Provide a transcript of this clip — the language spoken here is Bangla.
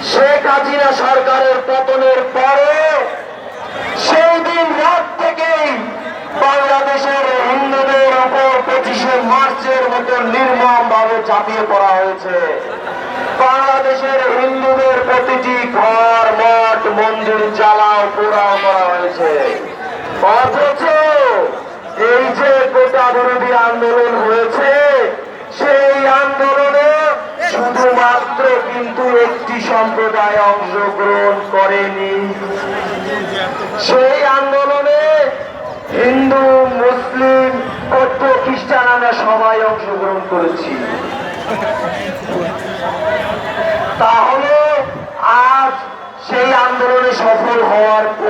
হাসিনা সরকারের পতনের পরে, সেই দিন রাত থেকেই বাংলাদেশের হিন্দুদের উপর পঁচিশে মার্চের মতো নির্মম ভাবে চাপিয়ে পড়া হয়েছে। বাংলাদেশের হিন্দুদের প্রতিটি ঘর, মঠ, মন্দির জ্বালাও, পোড়াও করা হয়েছে। অথচ এই যে কোটা বিরোধী আন্দোলন হয়েছে সেই আন্দোলনে শুধুমাত্র কিন্তু একটি সম্প্রদায় অংশগ্রহণ করেনি। সেই আন্দোলনে হিন্দু, মুসলিম বৌদ্ধ খ্রিস্টান আমরা সবাই অংশগ্রহণ করেছি। তাহলে আজ সেই আন্দোলনে সফল হওয়ার পর